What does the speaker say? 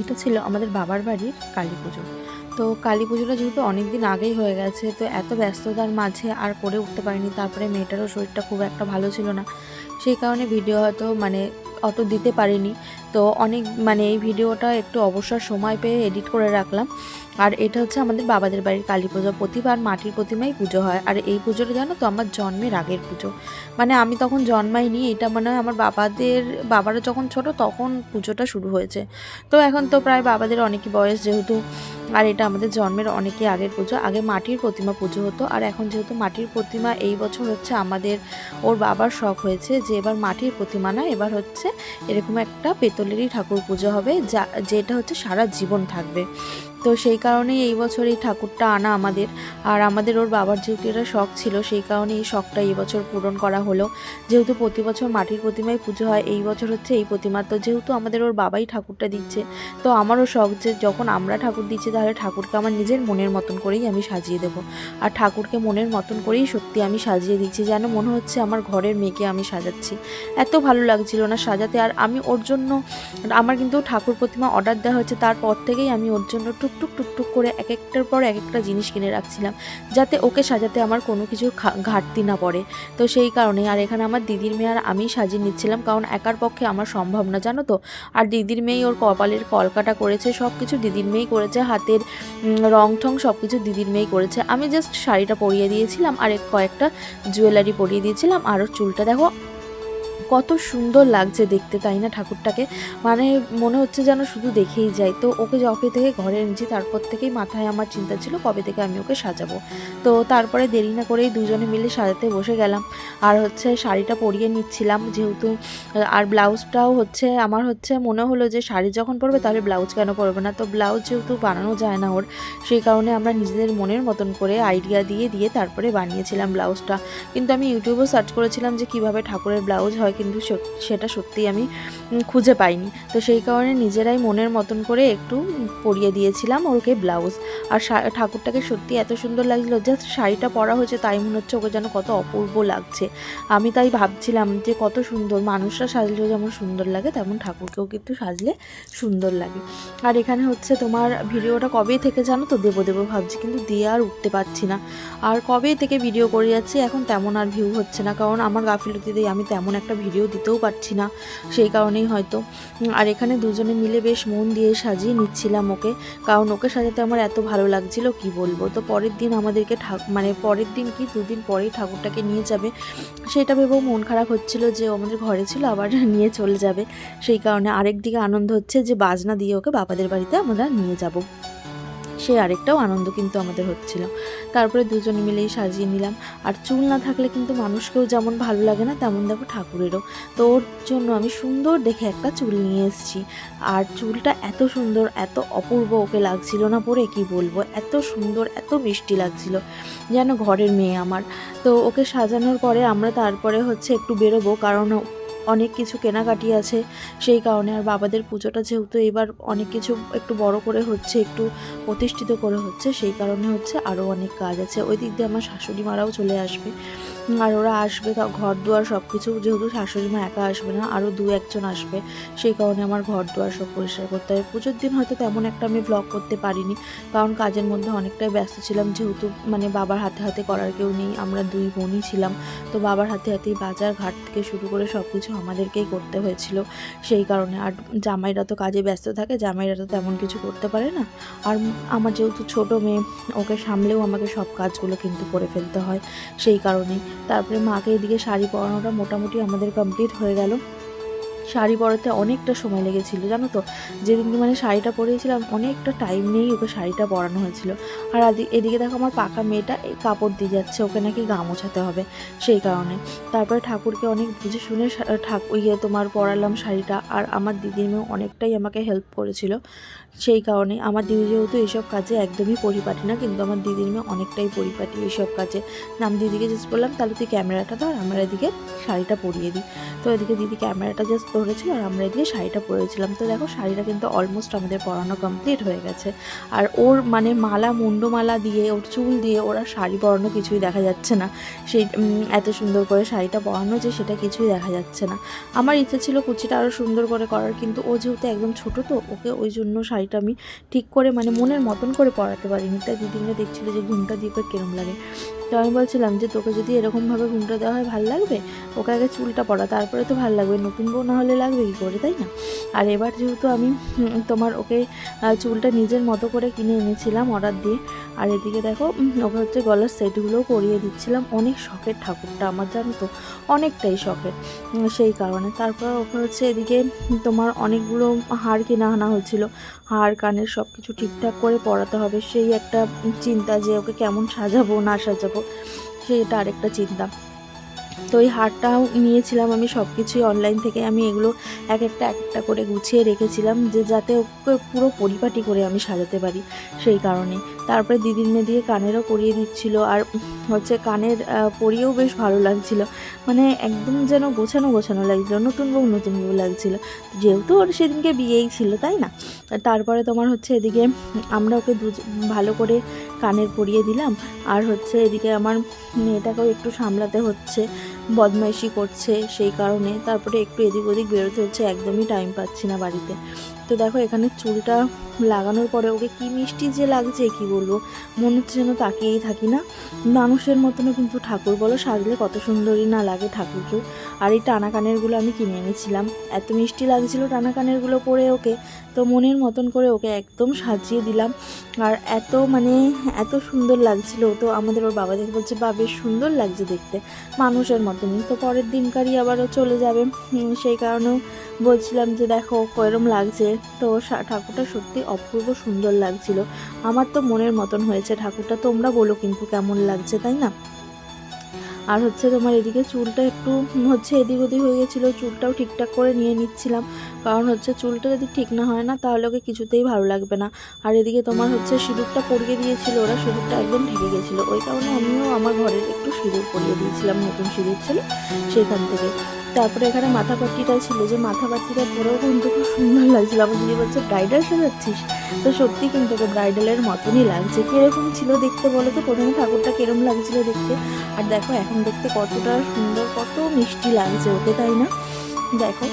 এটা ছিল আমাদের বাবার বাড়ির কালী পুজো। তো কালী পুজোটা যেহেতু অনেক দিন আগেই হয়ে গেছে, তো এত ব্যস্ততার মাঝে আর করে উঠতে পারিনি, তারপরে মেয়েটারও শরীরটা খুব একটা ভালো ছিল না। সেই কারণে ভিডিও হয়তো মানে অত দিতে পারিনি। তো অনেক মানে এই ভিডিওটা একটু অবসর সময় পেয়ে এডিট করে রাখলাম। আর এটা হচ্ছে আমাদের বাবাদের বাড়ির কালী পুজো। প্রতিবার মাটির প্রতিমাই পুজো হয়। আর এই পুজোটা জানো তো আমার জন্মের আগের পুজো। মানে আমি তখন জন্মাইনি, এটা মানে আমার বাবাদের, বাবারা যখন ছোট তখন পুজোটা শুরু হয়েছে। তো এখন তো প্রায় বাবাদের অনেকই বয়স যেহেতু। আর এটা আমাদের জন্মের অনেকই আগের পুজো। আগে মাটির প্রতিমা পুজো হতো। আর এখন যেহেতু মাটির প্রতিমা এই বছর হচ্ছে আমাদের, ওর বাবার শখ হয়েছে যে এবার মাটির প্রতিমা না, এবার হচ্ছে এরকম একটা পেতলেরই ঠাকুর পুজো হবে যা যেটা হচ্ছে সারা জীবন থাকবে। তো সেই কারণেই এই বছর এই ঠাকুরটা আনা আমাদের। আর আমাদের ওর বাবার যেহেতু এটা শখ ছিল, সেই কারণে এই শখটা এই বছর পূরণ করা হলো। যেহেতু প্রতি বছর মাটির প্রতিমায় পুজো হয়, এই বছর হচ্ছে এই প্রতিমা। তো যেহেতু আমাদের ওর বাবাই ঠাকুরটা দিচ্ছে, তো আমারও শখ যে যখন আমরা ঠাকুর দিচ্ছি, তাহলে ঠাকুরকে আমার নিজের মনের মতন করেই আমি সাজিয়ে দেবো। আর ঠাকুরকে মনের মতন করেই সত্যি আমি সাজিয়ে দিচ্ছি, যেন মনে হচ্ছে আমার ঘরের মেয়েকে আমি সাজাচ্ছি। এত ভালো লাগছিল না সাজাতে। আর আমি ওর জন্য, আমার কিন্তু ঠাকুর প্রতিমা অর্ডার দেওয়া হয়েছে, তারপর থেকেই আমি ওর জন্য টুকটুক টুকটুক করে এক একটার পর এক একটা জিনিস কিনে রাখছিলাম, যাতে ওকে সাজাতে আমার কোনো কিছু ঘাটতি না পড়ে। তো সেই কারণে আর এখানে আমার দিদির মেয়ে আর আমি সাজিয়ে নিচ্ছিলাম, কারণ একার পক্ষে আমার সম্ভব না, জানো তো? আর দিদির মেয়েই ওর কপালের কলকাটা করেছে সব কিছু দিদির মেয়েই করেছে, হাতের রং ঠং সব কিছু দিদির মেয়েই করেছে। আমি জাস্ট শাড়িটা পরিয়ে দিয়েছিলাম, আর কয়েকটা জুয়েলারি পরিয়ে দিয়েছিলাম, আর চুলটা দেখো কত সুন্দর লাগছে দেখতে, তাই না ঠাকুরটাকে? মানে মনে হচ্ছে যেন শুধু দেখেই যাই। তো ওকে যবে থেকে ঘরে এনেছি, তারপর থেকেই মাথায় আমার চিন্তা ছিল কবে থেকে আমি ওকে সাজাবো। তো তারপরে দেরি না করেই দুজনে মিলে সাজাতে বসে গেলাম। আর হচ্ছে শাড়িটা পরিয়ে নিচ্ছিলাম, যেহেতু আর ব্লাউজটাও হচ্ছে, আমার হচ্ছে মনে হলো যে শাড়ি যখন পরবে তাহলে ব্লাউজ কেন পরবে না? তো ব্লাউজ যেহেতু বানানো যায় না ওর, সেই কারণে আমরা নিজেদের মনের মতন করে আইডিয়া দিয়ে দিয়ে তারপরে বানিয়েছিলাম ব্লাউজটা। কিন্তু আমি ইউটিউবেও সার্চ করেছিলাম যে কীভাবে ঠাকুরের ব্লাউজ হয়। কিন্তু সেটা সত্যিই আমি খুঁজে পাইনি। তো সেই কারণে নিজেরাই মনের মতন করে একটু পরিয়ে দিয়েছিলাম ওকে ব্লাউজ। আর ঠাকুরটাকে সত্যি এত সুন্দর লাগছিল জাস্ট শাড়িটা পরা হয়েছে তাই মনে হচ্ছে ওকে যেন কত অপূর্ব লাগছে। আমি তাই ভাবছিলাম যে কত সুন্দর, মানুষরা সাজলেও যেমন সুন্দর লাগে, তেমন ঠাকুরকেও কিন্তু সাজলে সুন্দর লাগে। আর এখানে হচ্ছে তোমার ভিডিওটা কবে থেকে জানো তো? দেবো দেবো ভাবছি, কিন্তু দিয়ে আর উঠতে পারছি না। আর কবে থেকে ভিডিও করে যাচ্ছি, এখন তেমন আর ভিউ হচ্ছে না, কারণ আমার গাফিলতিতেই আমি তেমন একটা ভিডিও দিতেও পারছি না। সেই কারণেই হয়তো। আর এখানে দুজনে মিলে বেশ মন দিয়ে সাজিয়ে নিচ্ছিলাম ওকে। কারণ ওকে সাজাতে আমার এত ভালো লাগছিল, কি বলব? তো পরের দিন আমাদেরকে মানে পরের দিন কি দুদিন পরেই ঠাকুরটাকে নিয়ে যাবে, সেটা ভেবেও মন খারাপ হচ্ছিল যে আমাদের ঘরে ছিল, আবার নিয়ে চলে যাবে। সেই কারণে আরেক দিকে আনন্দ হচ্ছে যে বাজনা দিয়ে ওকে বাবাদের বাড়িতে আমরা নিয়ে যাব। সে আরেকটাও আনন্দ কিন্তু আমাদের হচ্ছিল। তারপরে দুজনে মিলেই সাজিয়ে নিলাম। আর চুল না থাকলে কিন্তু মানুষকেও যেমন ভালো লাগে না, তেমন দেখো ঠাকুরেরও। তো ওর জন্য আমি সুন্দর দেখে একটা চুল নিয়ে এসেছি। আর চুলটা এত সুন্দর, এত অপূর্ব ওকে লাগছিল না পরে, কি বলব? এত সুন্দর, এত মিষ্টি লাগছিল। যেন ঘরের মেয়ে আমার। তো ওকে সাজানোর পরে আমরা তারপরে হচ্ছে একটু বেরোবো, কারণ অনেক কিছু কেনাকাটি আছে, সেই কারণে আর বাবাদের পুজোটা যেহেতু এবার অনেক কিছু একটু বড় করে হচ্ছে, একটু প্রতিষ্ঠিত করে হচ্ছে, সেই কারণে হচ্ছে আরও অনেক কাজ আছে। ওই দিক দিয়ে আমার শাশুড়ি মারাও চলে আসবে। আর ওরা আসবে ঘর দুয়ার সব কিছু যেহেতু শাশুড়ি মা একা আসবে না আরও দু একজন আসবে। সেই কারণে আমার ঘর দুয়ার সব পরিষ্কার করতে হবে। পুজোর দিন হয়তো তেমন একটা আমি ব্লগ করতে পারিনি, কারণ কাজের মধ্যে অনেকটাই ব্যস্ত ছিলাম, যেহেতু মানে বাবার হাতে হাতে করার কেউ নেই, আমরা দুই বোনই ছিলাম। তো বাবার হাতে হাতেই বাজার, ঘাট থেকে শুরু করে সব কিছু আমাদেরকেই করতে হয়েছিল। সেই কারণে আর জামাইরা তো কাজে ব্যস্ত থাকে, জামাইরা তো তেমন কিছু করতে পারে না। আর আমার যেহেতু ছোট মেয়ে, ওকে সামলেও আমাকে সব কাজগুলো কিন্তু করে ফেলতে হয়। সেই কারণে তারপরে মাকে এদিকে শাড়ি পরানোটা মোটামুটি আমাদের কমপ্লিট হয়ে গেল। শাড়ি পরাতে অনেকটা সময় লেগেছিল, জানো তো? যেদিনকে মানে শাড়িটা পরিয়েছিলাম, অনেকটা টাইম নিয়েই ওকে শাড়িটা পরানো হয়েছিল। আর এদিকে দেখো আমার পাকা মেয়েটা এই কাপড় দিয়ে যাচ্ছে, ওকে নাকি গা মোছাতে হবে সেই কারণে। তারপরে ঠাকুরকে অনেক বুঝে শুনে ঠাকুর ইয়ে তোমার পরালাম শাড়িটা, আর আমার দিদির মেয়ে অনেকটাই আমাকে হেল্প করেছিল। সেই কারণে আমার দিদি যেহেতু এইসব কাজে একদমই পরিপাটি না, কিন্তু আমার দিদির মেয়ে অনেকটাই পরিপাটি এইসব কাজে। না আমি দিদিকে জাস্ট বললাম, তাহলে তুই ক্যামেরাটা ধর, আমরা এদিকে শাড়িটা পরিয়ে দিই। তো এদিকে দিদি ক্যামেরাটা জাস্ট ধরেছিল আর আমরা এদিকে শাড়িটা পরেছিলাম। তো দেখো, শাড়িটা কিন্তু অলমোস্ট আমাদের পরানো কমপ্লিট হয়ে গেছে। আর ওর মানে মালা, মুন্ডমালা দিয়ে, ওর চুল দিয়ে ওরা শাড়ি পরানো কিছুই দেখা যাচ্ছে না। সেই এত সুন্দর করে শাড়িটা পরানো যে সেটা কিছুই দেখা যাচ্ছে না। আমার ইচ্ছে ছিল কুচিটা আরও সুন্দর করে করার, কিন্তু ও যেহেতু একদম ছোট তো, ওকে ওই জন্য শাড়িটা আমি ঠিক করে মানে মনের মতন করে পরাতে পারিনি। তাই দিদিনরা দেখছিল যে ঘুমটা দিয়ে কিরম লাগে। তো আমি বলছিলাম যে, তোকে যদি এরকমভাবে ঘুমটা দেওয়া হয়, ভালো লাগবে? ওকে আগে চুলটা পরা তারপরে তো ভালো লাগবে, নতুন বউ না হলে লাগবে কী করে, তাই না? আর এবার যেহেতু আমি তোমার ওকে চুলটা নিজের মতো করে কিনে এনেছিলাম অর্ডার দিয়ে, আর এদিকে দেখো ওকে হচ্ছে গলার সেটগুলোও করিয়ে দিচ্ছিলাম। অনেক শখের ঠাকুরটা, আমার জানো তো, অনেকটাই শখের সেই কারণে। তারপর ওকে হচ্ছে এদিকে তোমার অনেকগুলো হার কেনা আনা হয়েছিল হার, কানের সব কিছু ঠিকঠাক করে পরাতে হবে, সেই একটা চিন্তা যে, ওকে কেমন সাজাবো, না সাজাবো সেটা আরেকটা চিন্তা। তো ওই হারটাও নিয়েছিলাম আমি সব কিছুই অনলাইন থেকে, আমি এগুলো এক একটা এক একটা করে গুছিয়ে রেখেছিলাম যে যাতে ওকে পুরো পরিপাটি করে আমি সাজাতে পারি, সেই কারণে। তারপরে দিদির মেয়ে দিয়ে কানেরও পরিয়ে দিচ্ছিল আর হচ্ছে কানের পরিয়েও বেশ ভালো লাগছিল। মানে একদম যেন গোছানো গোছানো লাগছিল, নতুন বউ নতুন বউ লাগছিল। যেহেতু ওর সেদিনকে বিয়েই ছিল, তাই না? তারপরে তোমার হচ্ছে এদিকে আমরা ওকে দু ভালো করে কানের পরিয়ে দিলাম। আর হচ্ছে এদিকে আমার মেয়েটাকেও একটু সামলাতে হচ্ছে, বদমাইশি করছে সেই কারণে। তারপরে একটু এদিক ওদিক বেরোতে হচ্ছে, একদমই টাইম পাচ্ছি না বাড়িতে। তো দেখো, এখানে চুলটা লাগানোর পরে ওকে কি মিষ্টি যে লাগছে, কি বলব? মনে হচ্ছে যেন তাকিয়েই থাকি না। মানুষের মতনও কিন্তু ঠাকুর, বলো? সাজলে কত সুন্দরই না লাগে ঠাকুরকেও। আর এই টানা কানেরগুলো আমি কিনে এনেছিলাম। এত মিষ্টি লাগছিল টানা কানেরগুলো পরে ওকে। তো মনের মতন করে ওকে একদম সাজিয়ে দিলাম। আর এত মানে এত সুন্দর লাগছিল। তো আমাদের ওর বাবা দেখে বলছে বা বেশ সুন্দর লাগছে দেখতে। মানুষের মতনই। তো পরের দিনকারই আবারও চলে যাবে। সেই কারণেও বলছিলাম যে দেখো কয়রম লাগছে। তো ঠাকুরটা সত্যি অপূর্ব সুন্দর লাগছিল। আমার তো মনের মতন হয়েছে। ঠাকুরটা তোমরা বলো কিন্তু কেমন লাগছে, তাই না? আর হচ্ছে তোমার এদিকে চুলটা একটু হচ্ছে এদিক ওদিক হয়ে গেছিল। চুলটাও ঠিকঠাক করে নিয়ে নিচ্ছিলাম। কারণ হচ্ছে চুলটা যদি ঠিক না হয় না, তাহলে ওকে কিছুতেই ভালো লাগবে না। আর এদিকে তোমার হচ্ছে সিঁদুরটা পরিয়ে দিয়েছিল। ওরা সিঁদুরটা একদম ঢেকে গেছিল। ওই কারণে আমিও আমার ঘরের একটু সিঁদুর পরিয়ে দিয়েছিলাম, নতুন সিঁদুর ছিল সেখান থেকে। তারপরে এখানে মাথা পাট্টিটা ছিল, যে মাথা পাট্টিটা পরেও কিন্তু খুব সুন্দর লাগছিল। আমার দিদি বলছে ব্রাইডাল সাজাচ্ছিস? তো সত্যি কিন্তু ওকে ব্রাইডালের মতনই লাগছে। কীরকম ছিল দেখতে বলো তো? প্রথমে ঠাকুরটা কিরম লাগছিল দেখতে? আর দেখো, এখন দেখতে কতটা সুন্দর, কত মিষ্টি লাগছে ওকে, তাই না? দেখো